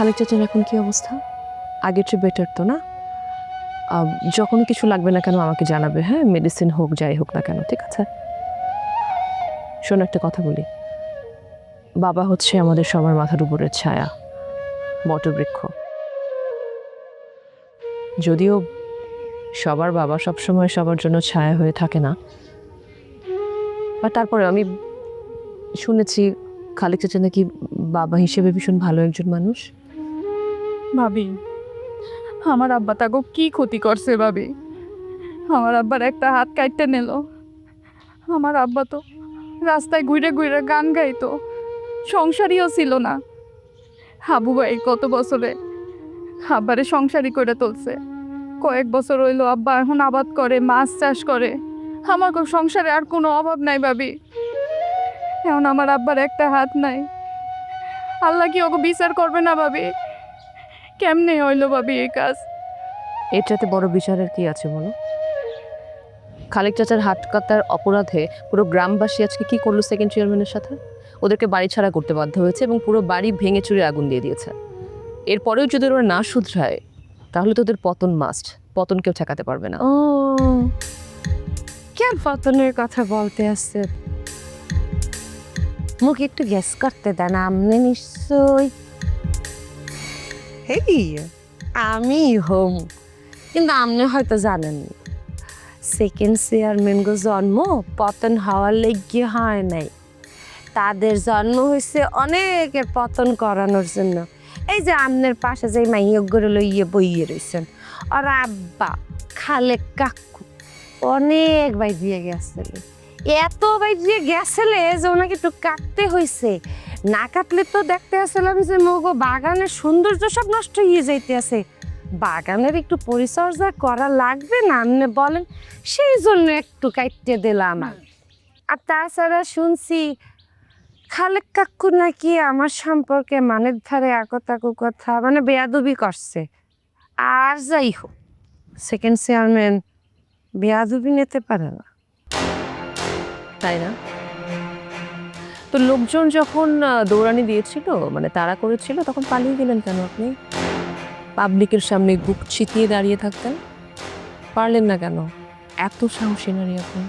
খালেক চাচার এখন কি অবস্থা? আগের চেয়ে বেটার তো না? আম, যখনই কিছু লাগবে না কেন আমাকে জানাবে হ্যাঁ? মেডিসিন হোক যাই হোক না কেন ঠিক আছে? শোনো একটা কথা বলি। বাবা হচ্ছে আমাদের সবার মাথার উপরের ছায়া বটবৃক্ষ। যদিও সবার বাবা সবসময় সবার জন্য ছায়া হয়ে থাকে না বা তারপরে আমি শুনেছি খালেক চাচা নাকি বাবা হিসেবে ভীষণ ভালো একজন মানুষ। ভাবি, আমার আব্বা তাকে কি ক্ষতি করছে ভাবি? আমার আব্বার একটা হাত কাটতে নিল। আমার আব্বা তো রাস্তায় ঘুরে ঘুরে গান গাইতো। সংসারীও ছিল না। হাবু ভাই কত বছরে আব্বারে সংসারই করে তুলছে। কয়েক বছর হইল আব্বা এখন আবাদ করে, মাছ চাষ করে। আমার সংসারে আর কোনো অভাব নাই ভাবি। এখন আমার আব্বার একটা হাত নাই। আল্লাহ কি ওকে বিচার করবে না ভাবি? কেমনে হইল ভাবি এই কাজ? এটাতে বড় বিচারের কি আছে বলো? খালেক চাচার হাট কাটার অপরাধে পুরো গ্রামবাসী আজকে কি করল সেকেন্ড চেয়ারম্যানের সাথে? ওদেরকে বাড়ি ছাড়া করতে বাধ্য হয়েছে এবং পুরো বাড়ি ভেঙে চুরে আগুন দিয়ে দিয়েছে। এরপরেও যদি ওরা না শুধরায় তাহলে তো ওদের পতন মাস্ট পতন কেউ ঠেকাতে পারবে না। ও কেন পতনের কথা বলতে আসছে? মুখ একটু গ্যাস করতে দেন আপনি নিশ্চয় হেই, আমি হোম। কিন্তু আপনি হয়তো জানেন সেকেন্ড চেয়ারম্যান গো জন্ম পতন হওয়ার লেগে হয় নাই। তাদের জন্ম হয়েছে অনেকের পতন করানোর জন্য। এই যে আমনের পাশে যে মাইয়ক গড়ে লইয়ে বইয়ে রয়েছেন আর আব্বা খালে কাকু অনেক বাই দিয়ে এত বাই দিয়ে গেছিলে যে ওনাকে একটু কাটতে হয়েছে না কাটলে তো দেখতে আসলাম যে মগো বাগানের সৌন্দর্য সব নষ্ট হয়ে যাইতে আছে। বাগানের একটু পরিচর্যা করা লাগবে না আপনি বলেন সেই জন্য একটু কাটতে দিলাম। আর তাছাড়া শুনছি খালেক কাকু নাকি আমার সম্পর্কে মানের ধারে আকতাকু কথা মানে বেয়াদবি করছে। আর যাই হোক সেকেন্ড চেয়ারম্যান বেয়াদবি নিতে পারে না। তাই না? তো লোকজন যখন দৌড়ানি দিয়েছিল মানে তারা করেছিল, তখন পালিয়ে গেলেন কেন আপনি? পাবলিকের সামনে বুক ছিটিয়ে দাঁড়িয়ে থাকতেন? পারলেন না কেন? এত সাহসী নারী আপনি।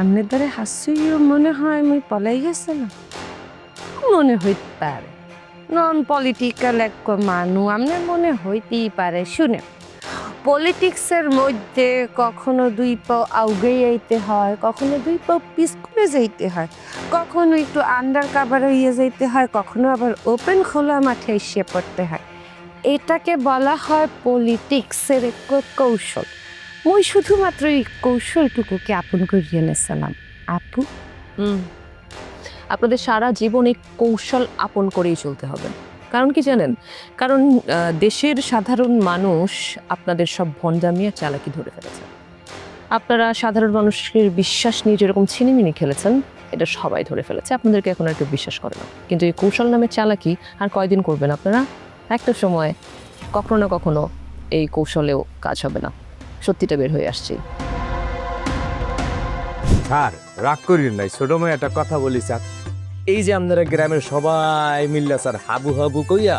আমনের দ্বারে হাসিও মনে হয় আমি পলাই গেছে না মনে হইতে পারে। নন পলিটিক্যাল এক মানু, আমনের মনে হইতেই পারে শুনে পলিটিক্সের মধ্যে কখনো দুই পাও আউগে যাইতে হয়, কখনো দুই পাও পিস করে যাইতে হয়, কখনো একটু আন্ডার কাভার হইয়ে যাইতে হয়, কখনো আবার ওপেন খোলা মাঠে এসে পড়তে হয়। এটাকে বলা হয় পলিটিক্সের কৌশল। ওই শুধুমাত্র এই কৌশলটুকুকে আপন করিয়ে নিয়েছিলাম আপু? আপনাদের সারা জীবন এই কৌশল আপন করেই চলতে হবে। কারণ কি জানেন? কারণ দেশের সাধারণ মানুষ আপনাদের সব ভণ্ডামি আর চালাকি ধরে ফেলেছে। আপনারা সাধারণ মানুষের বিশ্বাস নিয়ে যেরকম ছিনিমিনি খেলেছেন, এটা সবাই ধরে ফেলেছে। আপনাদেরকে এখন আর কেউ বিশ্বাস করে না। কিন্তু এই কৌশল নামে চালাকি আর কয়দিন করবেন আপনারা? একটা সময় কখনো না কখনো এই কৌশলেও কাজ হবে না। সত্যিটা বের হয়ে আসছে। স্যার, রাগ করিন নাই। ছোট মেয়ে একটা কথা বলি, স্যার। এই যে আপনারা গ্রামের সবাই মিল্লা স্যার হাবু হাবু কইয়া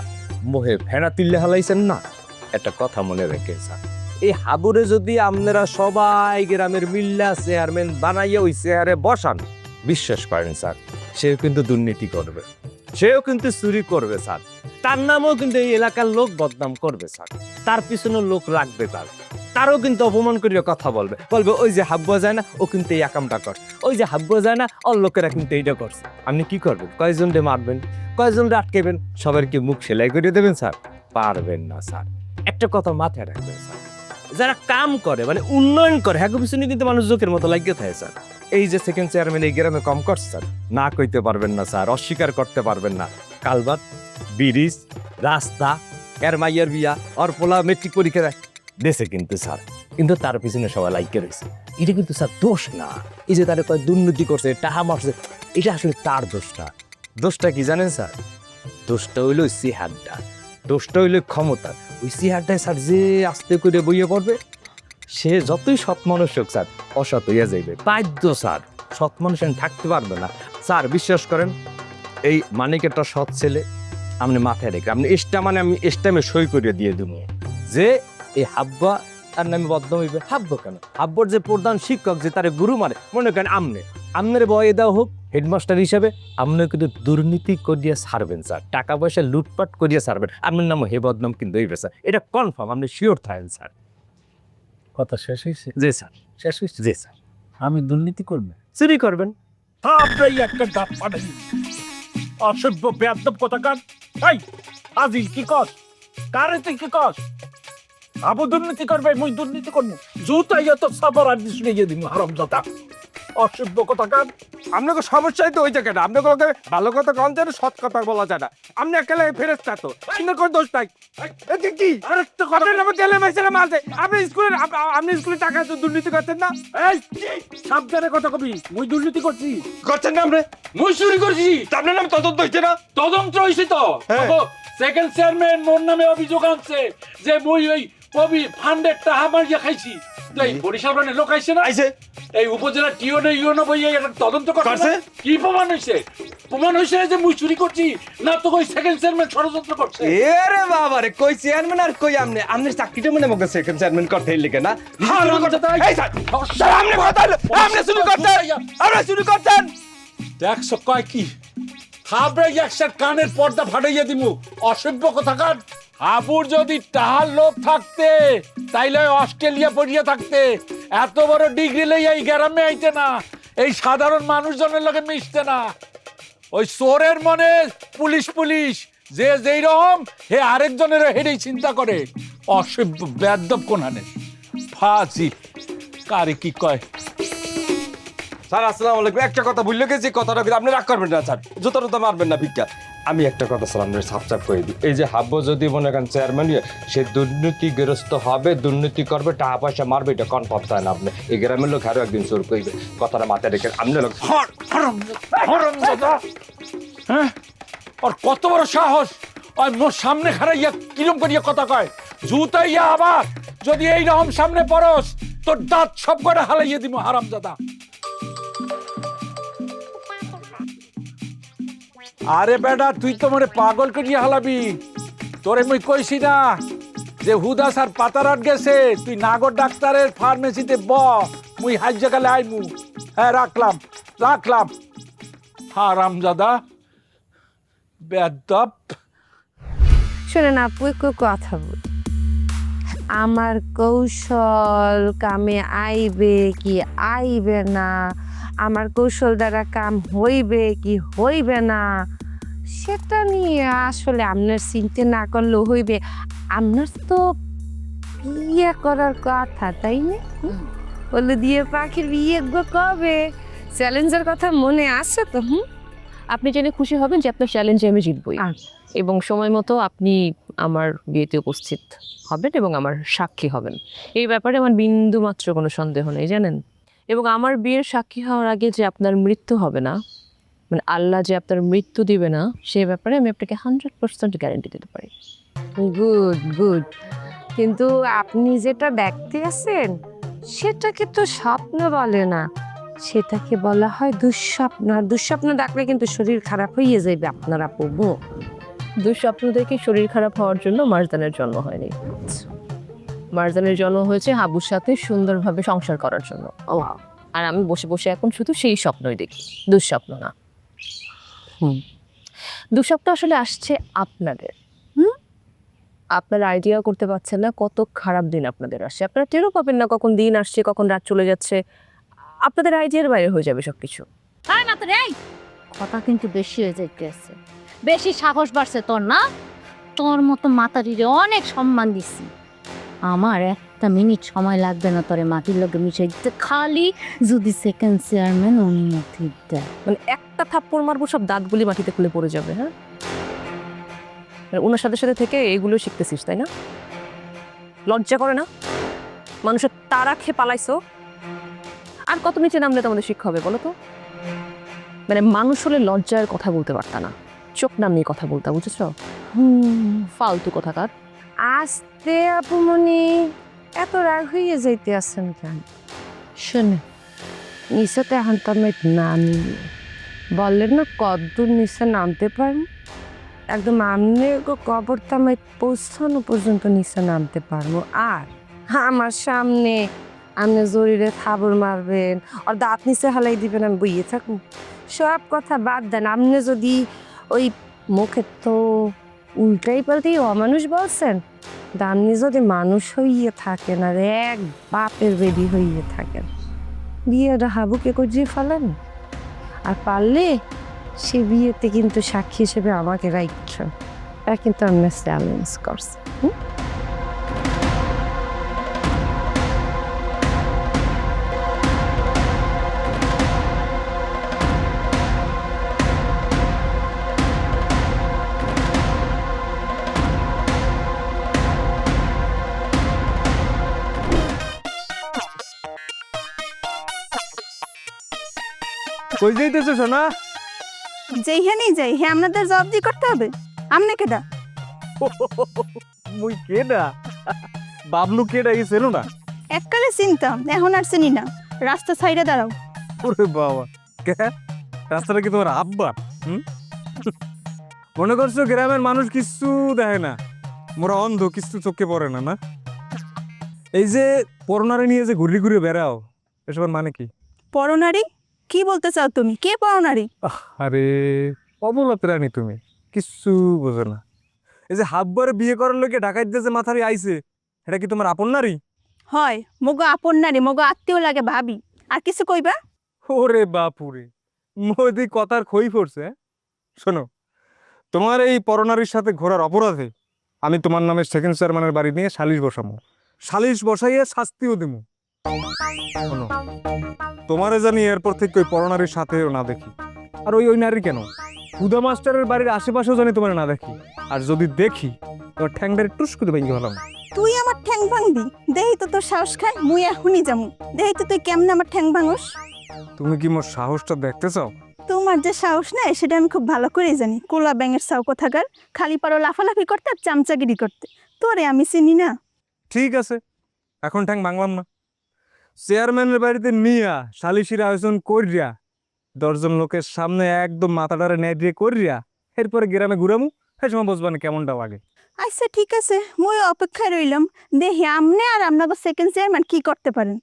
মোহে ফেনা তুললে হালাইছেন না? একটা কথা মনে রেখে স্যার। এই হাবুরে যদি আপনারা সবাই গ্রামের মিল্লা চেয়ারম্যান বানাইয়া ওই চেয়ারে বসান, বিশ্বাস করেন স্যার, সেও কিন্তু দুর্নীতি করবে। সেও কিন্তু চুরি করবে স্যার। তার নামও কিন্তু এই এলাকার লোক বদনাম করবে স্যার। তার পিছনে লোক রাখবে তার। তারও কিন্তু অপমান করিয়া কথা বলবে। বলবে, ওই যে হাব্বা যায় না, ও কিন্তু এই একামটা কর ওই যে হাব্বা যায় না, ওর লোকেরা কিন্তু এইটা করছে। আপনি কি করবেন? কয়জন রে মারবেন? কয়জন রে আটকেবেন সবার কি মুখ সেলাই করে দেবেন, স্যার? পারবেন না, স্যার। একটা কথা মাথায় রাখবেন, স্যার। যারা কাম করে মানে উন্নয়ন করে হ্যাঁ পিছনে কিন্তু মানুষ জোকের মতো লাগিয়ে থাকে, স্যার। এই যে সেকেন্ড চেয়ারম্যান এই গ্রামে কম করছে, স্যার, না কইতে পারবেন না, স্যার, অস্বীকার করতে পারবেন না। কালবাদ ব্রিজ, রাস্তা, এর মাইয়ার বিয়া, ওর পোলা মেট্রিক পরীক্ষা দেশে কিন্তু স্যার, কিন্তু তার পিছনে সবাই লাইকে রয়েছে। এটা কিন্তু স্যার দোষ না। এই যে তারা কয় দুর্নীতি করছে টাহা মারছে, এটা আসলে তার দোষটা। দোষটা কি জানেন স্যার? দোষটা হইল সিহারটা। দোষটা হইল ক্ষমতা। ওই সিহারটায় স্যার যে আস্তে করে বইয়ে পড়বে, সে যতই সৎ মানুষ হোক স্যার, অসৎ হইয়া যাইবে। বাধ্য স্যার, সৎ মানুষ থাকতে পারবে না। স্যার, বিশ্বাস করেন, এই মানিক একটা সৎ ছেলে আপনি মাথায় রেখে আপনি এস্টা মানে আমি এস্টামে সই করে দিয়ে দেবো যে এই হাব্বা তার নামে বদনাম হইবে। হাব্বা কেন? হাব্বর যে প্রধান শিক্ষক যে তার গুরু মানে মনে করেন আমনে। আমনের বয়ে দেওয়া হোক হেডমাস্টার হিসাবে আপনি কিন্তু দুর্নীতি করিয়া ছাড়বেন স্যার। টাকা পয়সা লুটপাট করিয়া ছাড়বেন। আপনার নাম হে বদনাম কিন্তু হইবে স্যার। এটা কনফার্ম আপনি শিওর থাকেন স্যার। কথা শেষ হয়েছে জি স্যার। শেষ হয়েছে জি স্যার। আমি দুর্নীতি করবেন চুরি করবেন? আপনাই একটা ডাব পাঠাই। অসভ্য বেয়াদব কথাকার? এই আজিল কি কস? কারে তুই কি কস? আবু দুর্নীতি করবে মুই দুর্নীতি করব জুতাই তো সাবর আর দিস নিয়ে দিন হারাম দাদা অসভ্য কথাকার। আপনাকে সমস্যাই তো ওই জায়গাটা আপনাকে ভালো কথা কম যায় না, সৎ কথা বলা যায় না। আপনি একেলে ফেরেস্তা তো আপনার কোনো দোষ নাই। কি আরেকটা কথা আপনার নামে গেলে মেসেলে মারছে। আপনি স্কুলে আপনি স্কুলে টাকা তো দুর্নীতি করতেন না? এই সাবধানে কথা কবি মুই দুর্নীতি করছি। করছেন না আপনি? মুই চুরি করছি। আপনার নামে তদন্ত হচ্ছে না? তদন্ত হয়েছে তো। সেকেন্ড চেয়ারম্যান মোর নামে অভিযোগ আনছে যে মুই ওই কবি ফান্ডের টাকা মারিয়া খাইছি। তো এই বরিশাল মানে লোক আইছে না? আইছে। এই উপজেলা টিওনে ইউনো বই একটা তদন্ত করছে? কি প্রমাণ হয়েছে প্রমাণ হয়েছে যে মুই চুরি করছি না তো ওই সেকেন্ড চেয়ারম্যান ষড়যন্ত্র করছে? এরে বাবা রে কই চেয়ারম্যান আর কই আপনি আপনি চাকরিটা মনে মগে সেকেন্ড চেয়ারম্যান করতে লিখে না করতে- রামজাদা, এই স্যার, আপনি কথা আপনি শুরু করতেন আপনি শুরু করতেন দেখছ কয় কি? হাবড়ে একসাথ কানের পর্দা ফাটাইয়া দিমু। অসভ্য কথাকার হাবুর যদি তাহার লোক থাকতে, তাইলে অস্ট্রেলিয়া পড়িয়া থাকতে, এত বড় ডিগ্রি লই এই গ্রামে আইতে না, এই সাধারণ মানুষজনের লগে মিশতে না। ওই চোরের মনে পুলিশ পুলিশ, যে যেই রকম, হে আরেকজনের হেডেই চিন্তা করে। অসভ্য বেদব কোনানে ফাজি কারে কি কয়? স্যার, আসসালামু আলাইকুম। একটা কথা ভুলে গেছি, কথাটা আপনি রাগ করবেন না, স্যার। জুতা টুতা মারবেন না, ভিক্ষা। আমি একটা কথা স্যার আপনার করে দিই। এই যে হাব্য যদি মনে করেন চেয়ারম্যান সে দুর্নীতিগ্রস্ত হবে, দুর্নীতি করবে, টাকা পয়সা মারবে, এটা কনফার্ম তাই না আপনি। এই গ্রামের লোক আরও একদিন চোর করবে কথাটা মাথায় রেখে আপনি লোক হ্যাঁ? আর কত বড় সাহস। ওই মোর সামনে খারাইয়া কিরম করিয়া কথা কয়? জুতাইয়া আবার, যদি এই রকম সামনে পড়স তোর দাঁত সব করে হালাইয়া দিব হারামজাদা। আরে বেটা, তুই তো মনে পাগল করিয়া হালাবি। তোরে মুই কইছি না যে হুদাস আর পাতারাট গেছে, তুই নাগর ডাক্তারের ফার্মেসিতে ব, মুই হাজ জাগালে আইমু। হ্যাঁ রাখলাম রাখলাম। হারামজাদা বেদব। শোনেন আপু, একটু কথা বল। আমার কৌশল কামে আইবে কি আইবে না? আমার কৌশল দ্বারা কাম হইবে কি হইবে না সেটা নিয়ে আসলে আপনার চিন্তা না করলেও হইবে। আপনার তো বিয়ে করার কথা তাই না? হুম? বলে দিয়ে পাখির বিয়ে গো কবে? চ্যালেঞ্জের কথা মনে আছে তো হুম? আপনি জেনে খুশি হবেন যে আপনার চ্যালেঞ্জে আমি জিতবই। আচ্ছা। এবং সময় মতো আপনি আমার বিয়েতে উপস্থিত হবেন এবং আমার সাক্ষী হবেন। এই ব্যাপারে আমার বিন্দু মাত্র কোনো সন্দেহ নেই জানেন? এবং আমার বিয়ের সাক্ষী হওয়ার আগে যে আপনার মৃত্যু হবে না মানে আল্লাহ যে আপনার মৃত্যু দিবে না সেই ব্যাপারে আমি আপনাকে হান্ড্রেড পার্সেন্ট গ্যারেন্টি দিতে পারি। গুড গুড কিন্তু আপনি যেটা দেখতে আছেন সেটাকে তো স্বপ্ন বলে না। সেটাকে বলা হয় দুঃস্বপ্ন। আর দুঃস্বপ্ন দেখলে কিন্তু শরীর খারাপ হয়ে যাবে আপনারা প্রভু দুঃস্বপ্ন দেখে শরীর খারাপ হওয়ার জন্য মারজানের জন্ম হয়নি। মারজানের জন্ম হয়েছে হাবুর সাথে সুন্দরভাবে সংসার করার জন্য। আর আমি বসে বসে এখন শুধু সেই স্বপ্নই দেখি দুঃস্বপ্ন না। হুম। দুঃস্বপ্ন আসলে আসছে আপনাদের হুম? আপনারা আইডিয়া করতে পারছেন না কত খারাপ দিন আপনাদের আসছে। আপনারা টেরও পাবেন না কখন দিন আসছে কখন রাত চলে যাচ্ছে। আপনাদের আইডিয়ার বাইরে হয়ে যাবে সবকিছু। আয় না তোর কথা কিন্তু বেশি হয়ে যাইতেছে। বেশি সাহস বাড়ছে তোর না? তোর মতো মাতারিরে অনেক সম্মান দিছি। আমার একটা মিনিট সময় লাগবে না তোরে মাটির লোকে মিশে দিতে। খালি যদি সেকেন্ড চেয়ারম্যান অনুমতি দেয়। মানে একটা থাপ্পড় মারবো সব দাঁতগুলি মাটিতে খুলে পড়ে যাবে হ্যাঁ? ওনার সাথে সাথে থেকে এগুলো শিখতেছিস তাই না? লজ্জা করে না? মানুষের তারা খেয়ে পালাইছো? আর কত নিচে নামলে তোমাদের শিক্ষা হবে বলো তো? মানে মানুষ হলে লজ্জার কথা বলতে পারতা না। চোখ নামিয়ে কথা বলতাম বুঝেছ? হুম। ফালতু কথাকার আস্তে আপুমনি এত রাগ হয়ে যাইতে আছেন কেন? শোনে নিচেতে আমি নামি। বললেন না কদ্দূর নিচে নামতে পারেন একদম আমনে কবর তামাই পৌঁছানো পর্যন্ত নিচে নামতে পারব। আর আমার সামনে আপনি জরিরে থাবর মারবেন, আর দাঁত নিচে হালাই দিবেন, আমি বইয়ে থাকুন সব কথা বাদ দেন, আপনি যদি ওই মুখে তো উল্টাই পাল্টাই অমানুষ বলছেন? দামনি যদি মানুষ হইয়ে থাকেন আর এক বাপের বেদি হইয়ে থাকেন। বিয়েটা হাবুকে কজিয়ে ফেলেন। আর পারলে সে বিয়েতে কিন্তু সাক্ষী হিসেবে আমাকে রাখছেন তা কিন্তু আমি চ্যালেঞ্জ করছি, হুম? কই যাইতেছো সোনা? যেইখানেই যাই হে আপনাদের জবাব দিয়ে করতে হবে। আমনে কেডা? মুই কেডা? বাবলু কেডা এই চেনো না? এককালে চিনতাম এখন আর চিনি না। রাস্তা সাইডে দাঁড়াও। ওরে বাবা। কে? রাস্তাটা কি তোমার আব্বা? হুম? মনে করছ গ্রামের মানুষ কিছু দেখে না? মোরা অন্ধ কিছু চোখে পড়ে না না? এই যে পরনারে নিয়ে যে ঘুরি ঘুরে বেড়াও এসবের মানে কি? পরনারী? কি বলতে চাও তুমি? কে পরনারী আরে অবলত রানী তুমি। কিচ্ছু বোঝো না। এই যে হাব্বারে বিয়ে করার লোকে ঢাকাইতে যে মাথারি আইছে এটা কি তোমার আপন নারী? হয় মগো আপন নারী মগো আত্মীয় লাগে ভাবি। আর কিছু কইবা? ওরে বাপুরে মোদি কথার খই পড়ছে হ্যাঁ? শোনো তোমার এই পরনারীর সাথে ঘোরার অপরাধে আমি তোমার নামে সেকেন্ড চেয়ারম্যানের বাড়ি নিয়ে সালিশ বসামো। সালিশ বসাইয়ে শাস্তিও দিমু। শোনো তোমারে জানি এরপর থেকে ওই পরনারীর সাথেও না দেখি। আর ওই ওই নারী কেন? হুদা মাস্টারের বাড়ির আশেপাশেও জানি তোমার না দেখি। আর যদি দেখি তোমার ঠ্যাংটারে টুস করে ভেঙে ফেলাম। তুই আমার ঠ্যাং ভাঙবি? দেহি তো তোর সাহস খায় মুই এখনই যামু। দেহি তো তুই কেমনে আমার ঠ্যাং ভাঙস? তুমি কি মোর সাহসটা দেখতে চাও? তোমার যে সাহস নেই সেটা আমি খুব ভালো করেই জানি। কোলা ব্যাঙের সাউ কোথাকার? খালি পারো লাফালাফি করতে আর চামচাগিরি করতে। তোরে আমি চিনি না। ঠিক আছে এখন ঠ্যাং ভাঙলাম না। চেয়ারম্যানের বাড়িতে নিয়া সালিশির আয়োজন করিয়া দশজন লোকের সামনে একদম মাথাটারে নেড়িয়ে করিয়া এরপরে গ্রামে ঘুরামু সেই সময় বুঝবানি কেমনটা লাগে। আচ্ছা ঠিক আছে। মুই অপেক্ষায় রইলাম। দেখি আমনে আর আপনাকে সেকেন্ড চেয়ারম্যান কি করতে পারেন।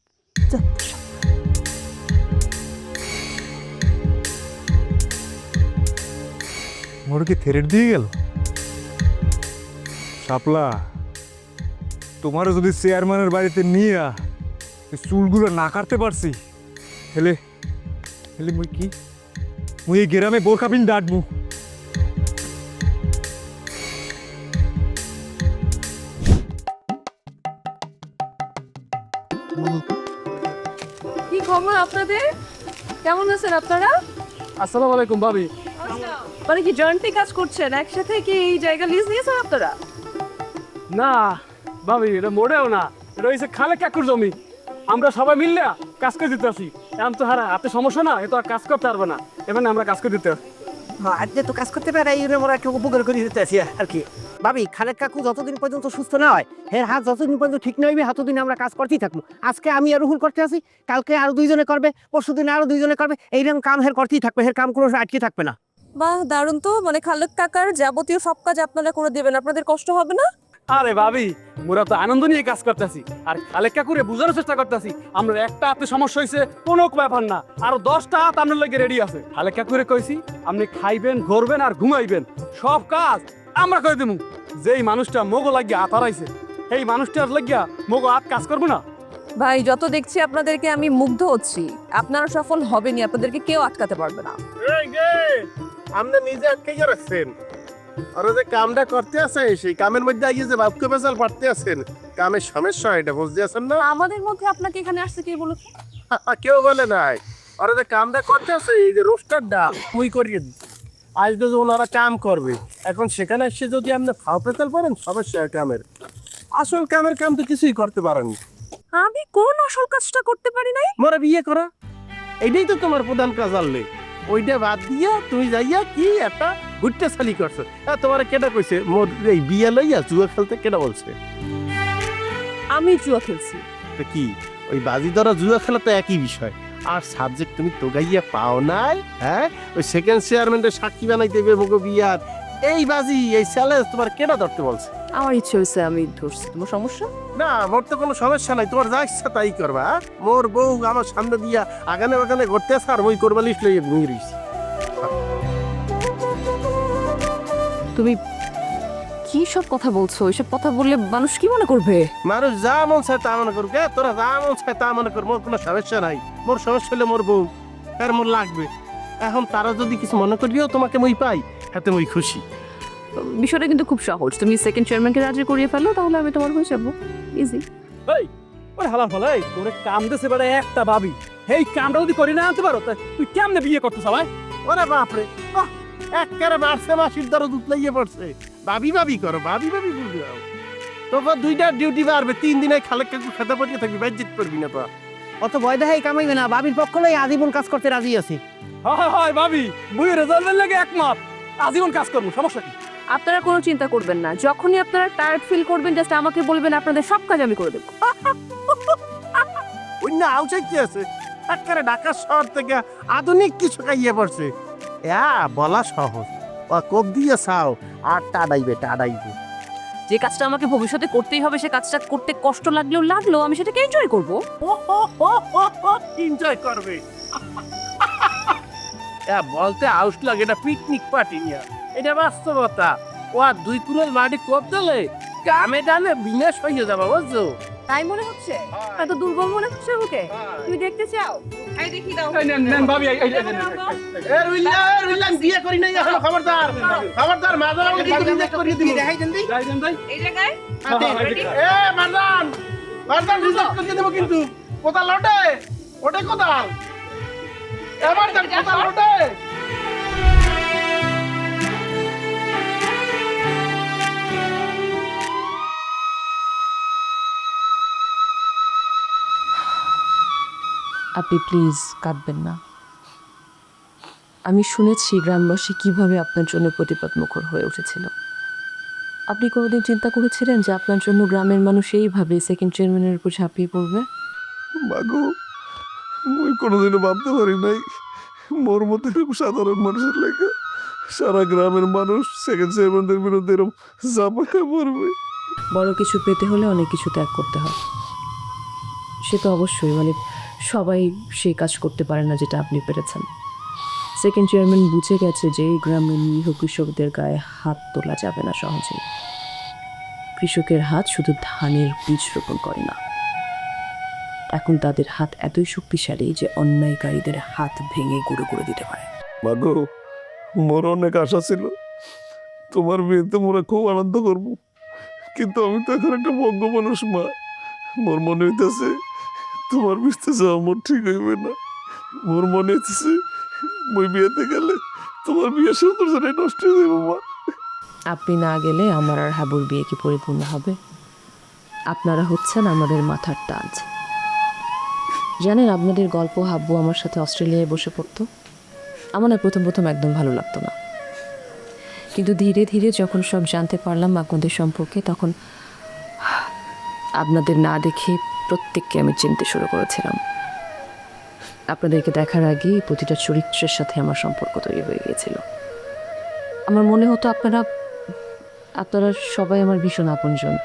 মোর কি থেরেট দিয়ে গেল? শাপলা তোমারও যদি চেয়ারম্যানের বাড়িতে নিয়া চুলগুলো না কাটতে পারছি। হেলে হেলে মুই কি? মুই এই গ্রামে বোরখা পিন ডাটবো কি খবর আপনাদের? কেমন আছেন আপনারা? আসসালামু আলাইকুম ভাবি। মানে কি জয়েন্টলি কাজ করছেন? একসাথে কি এই জায়গা লিজ নিয়েছেন আপনারা? না ভাবি এটা মোড়েও না। এটা হয়েছে খালে কাকুর জমি। আমরা সবাই মিললে কাজ করে দিতে আসি। এখন তো হারা হাতে সমস্যা না এ তো আর কাজ করতে পারবে না। এখানে আমরা কাজ করে দিতে আসি। আজকে তো কাজ করতে পারে এই জন্য আমরা একটু উপকার করে দিতে আছি আর কি। ভাবি খালেক কাকু যতদিন পর্যন্ত সুস্থ না হয় হের হাত যতদিন পর্যন্ত ঠিক না হইবে ততদিন আমরা কাজ করতেই থাকব। আজকে আমি আর রুহুল করতে আসি কালকে আরও দুইজনে করবে পরশু দিনে আরও দুইজনে করবে এইরকম কাম হের করতেই থাকবে হের কাম কোনো আটকে থাকবে না। বাহ দারুণ তো। মানে খালেক কাকার যাবতীয় সব কাজ আপনারা করে দিবেন আপনাদের কষ্ট হবে না? আরে ভাবি মোরা তো আনন্দ নিয়ে কাজ করতেছি। আর খালেক কাকুরে বোঝানোর চেষ্টা করতেছি আমরা একটা হাতে সমস্যা হয়েছে কোনো ব্যাপার না। আরও দশটা হাত আপনার লাগে রেডি আছে। খালেক কাকুরে কইছি আপনি খাইবেন ঘুরবেন আর ঘুমাইবেন। সব কাজ আমরা করে দেবো যেই মানুষটা মোগো লাগিয়া হাত হারাইছে এই মানুষটার লাগিয়া মোগো হাত কাজ করব না। ভাই যত দেখছি আপনাদেরকে আমি মুগ্ধ হচ্ছি। আপনারা সফল হবেনি আপনাদেরকে কেউ আটকাতে পারবে না। আপনি নিজে আটকে রাখছেন। আর যে কামটা করতে আছে সেই কামের মধ্যে যে বাপকে বেচাল পারতে আছেন কামের সমস্যা এটা বুঝতে আছেন না? আমাদের মধ্যে আপনাকে এখানে আসতে কে বলো কেউ বলে নাই। আর যে কামটা করতে আছে এই যে রোস্টারটা ওই করিয়ে আজ তো যে ওনারা কাম করবে এখন সেখানে এসে যদি আপনি ফাও পেতাল পারেন সমস্যা কামের। আসল কামের কাম তো কিছুই করতে পারেন। আমি কোন আসল কাজটা করতে পারি নাই? মোরা বিয়ে করা। এইটাই তো তোমার প্রধান কাজ আনলে। ওইটা বাদ দিয়া তুমি যাইয়া কি একটা ঘুরতে চালি করছ। আর তোমার কেটা কইছে? মোর এই বিয়া লইয়া জুয়া খেলতে কেটা বলছে? আমি জুয়া খেলছি। তো কি ওই বাজি ধরা জুয়া খেলা তো একই বিষয়। আর সাবজেক্ট তুমি তোগাইয়া পাও নাই হ্যাঁ? ওই সেকেন্ড চেয়ারম্যানের সাক্ষী বানাই দেবে মুগো বিয়ার। এই বাজি এই চ্যালেঞ্জ তোমার কেনা ধরতে বলছে? আমার ইচ্ছে হয়েছে আমি ধরছি। তোমার সমস্যা? না মোর তো কোনো সমস্যা নাই। তোমার যা ইচ্ছা তাই করবা হ্যাঁ? মোর বউ আমার সামনে দিয়া আগানে বাগানে ঘুরতে আর ওই করবা লিস্ট লইয়ে ঘুমিয়ে রইছি। তুমি কি সব কথা বলছো? এসব কথা বললে মানুষ কি মনে করবে? মানুষ যা মন চায় তা মনে করবে তোরা যা মন চায় তা মনে কর। মোর কোনো সমস্যা নাই। মোর সমস্যা হলে মোর বউ। আর মোর লাগবে। এখন তারা যদি কিছু মনে করিও তোমাকে মই পাই। হাতে মই খুশি। বিষয়টা কিন্তু খুব সহজ। তুমি সেকেন্ড চেয়ারম্যানকে রাজি করিয়ে ফেলো তাহলে আমি তোমার হয়ে যাব। ইজি ওরে হালার ফলে তোরে কাম দেছে বেড়ে একটা ভাবি। এই কামটা যদি করি না আনতে পারো তা তুই কেমনে বিয়ে করতো সবাই ওরে বাপরে বাহ! একেবারে বাড়ছে মাসির দরদ উতলাইয়ে পড়ছে। ভাবি ভাবি করো ভাবি ভাবি বুঝে যাও তোর দুইটা ডিউটি বাড়বে তিন দিনে খালে কাকু খেতে পড়িয়ে থাকবি বাজ্যিত করবি না তো অত ভয় দেখাই কামাইবে না বাবির পক্ষ লই আজীবন কাজ করতে রাজি আছি। হয় হয় ভাবি বুই রেজাল্টের লাগে একমত। আজীবন কাজ করব সমস্যা কি? আপনারা কোনো চিন্তা করবেন না যখনই আপনারা টায়ার্ড ফিল করবেন জাস্ট আমাকে বলবেন আপনাদের সব কাজ আমি করে দেবো। অন্য আউচাই কি আছে। একেবারে ঢাকা শহর থেকে আধুনিক কিছু খাইয়ে পড়ছে। ইয়া বলা সহজ। কোপ দিয়ে চাও। আর টাডাইবে টাডাইবে যে কাজটা আমাকে ভবিষ্যতে করতেই হবে সে কাজটা করতে কষ্ট লাগলেও লাগলেও আমি সেটাকে এনজয় করব। এনজয় করবে। এ বলতে আউস লাগে এটা পিকনিক পার্টি নিয়ে। এটা বাস্তবতা। ও আর দুই কুড়েল মাটি কোপ দিলে কামে ডালে বিনাশ হয়ে যাবে বুঝছ? তাই মনে হচ্ছে? এত দুর্বল মনে হচ্ছে ওকে? তুমি দেখতে চাও? আমি দেখি দাও। ভাবি এ রুইলা রুইলা বিয়ে করি নাই এখন খবরদার। খবরদার মাদার কিন্তু বিয়ে করি দিই। দেখাই দেন এই জায়গায়? এ মারদান মারদান রিজেক্ট করে দেব কিন্তু। কোদাল ওঠে ওঠে কোদাল। এবার দেন কোদাল আপনি প্লিজ কাঁদবেন না। আমি শুনেছি গ্রামবাসী কীভাবে আপনার জন্য প্রতিবাদ মুখর হয়ে উঠেছিল। আপনি কোনোদিন চিন্তা করেছিলেন যে আপনার জন্য গ্রামের মানুষ এইভাবে সেকেন্ড চেয়ারম্যানের উপর ঝাঁপিয়ে পড়বে? মাগো মুই কোনোদিনও ভাবতে পারি নাই। মোর মতো সাধারণ মানুষের লেখা সারা গ্রামের মানুষ সেকেন্ড চেয়ারম্যানদের বিরুদ্ধে এরকম জামাকে পড়বে বড় কিছু পেতে হলে অনেক কিছু ত্যাগ করতে হয়। সে তো অবশ্যই মানে সবাই সেই কাজ করতে পারে না যেটা আপনি পেরেছেন। সেকেন্ড চেয়ারম্যান বুঝে গেছে যে গ্রামের নিরীহ কৃষকদের গায়ে হাত তোলা যাবে না সহজেই। কৃষকের হাত শুধু ধানের বীজ রোপণ করে না। এখন তাদের হাত এতই শক্তিশালী যে অন্যায়কারীদের হাত ভেঙে গুঁড়ো করে দিতে পারে। মাগো, মোর অনেক আশা ছিল। তোমার বিয়েতে মোরা খুব আনন্দ করব। কিন্তু আমি তো এখন একটা বজ্ঞ মানুষ, মা। মোর মনে হইতেছে তোমার বিস্তে যাওয়া মোর ঠিক হইবে না। মোর মনে হচ্ছে মই বিয়েতে গেলে তোমার বিয়ের সৌন্দর্যটাই নষ্ট হয়ে যাবে মা। আপনি না গেলে আমার আর হাবুর বিয়ে কি পরিপূর্ণ হবে? আপনারা হচ্ছেন আমাদের মাথার তাজ। জানেন আপনাদের গল্প হাব্বু আমার সাথে অস্ট্রেলিয়ায় বসে পড়তো। আমার না প্রথম প্রথম একদম ভালো লাগতো না। কিন্তু ধীরে ধীরে যখন সব জানতে পারলাম আপনাদের সম্পর্কে, তখন আপনাদের না দেখে প্রত্যেককে আমি চিনতে শুরু করেছিলাম। আপনাদেরকে দেখার আগেই প্রতিটা চরিত্রের সাথে আমার সম্পর্ক তৈরি হয়ে গিয়েছিল। আমার মনে হতো আপনারা আপনারা সবাই আমার ভীষণ আপনজন।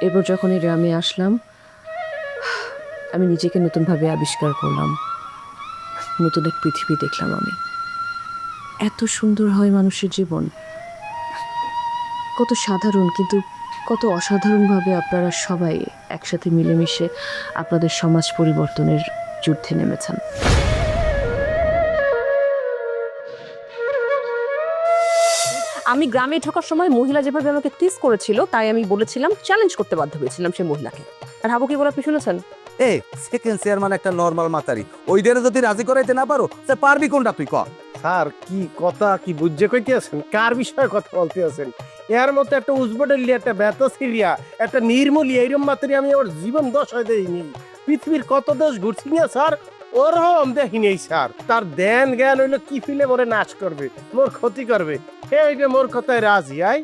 এরপর যখন এই গ্রামে আসলাম, আমি নিজেকে নতুনভাবে আবিষ্কার করলাম। নতুন এক পৃথিবী দেখলাম আমি। এত সুন্দর হয় মানুষের জীবন। কত সাধারণ, কিন্তু কত অসাধারণভাবে আপনারা সবাই একসাথে মিলেমিশে আপনাদের সমাজ পরিবর্তনের যুদ্ধে নেমেছেন। আমি গ্রামে ঢোকার সময় মহিলা যেভাবে আমাকে টিস করেছিল তাই আমি বলেছিলাম চ্যালেঞ্জ করতে বাধ্য হয়েছিলাম সেই মহিলাকে। আর হাবু কি বলে আপনি শুনেছেন? এ সেকেন্ড চেয়ারম্যান একটা নর্মাল মাতারি। ওই দেরে যদি রাজি করাইতে না পারো তা পারবি কোনটা তুই ক স্যার, কি কথা, কি বুঝছে কইতে আছেন? কার বিষয়ে কথা বলতে আছেন? এর মতো একটা উজবডেলিয়া একটা বেতসিলিয়া, একটা নির্মূলিয়া এরম মাত্রে আমি আমার জীবন দশায় দেইনি। পৃথিবীর কত দেশ ঘুরছি না, স্যার? ওরম দেখিনি এই স্যার। তার দেন জ্ঞান হইল কি ফিলে মোরে নাচ করবে, মোর ক্ষতি করবে। হে ওইটা মোর কথায় রাজি, আই?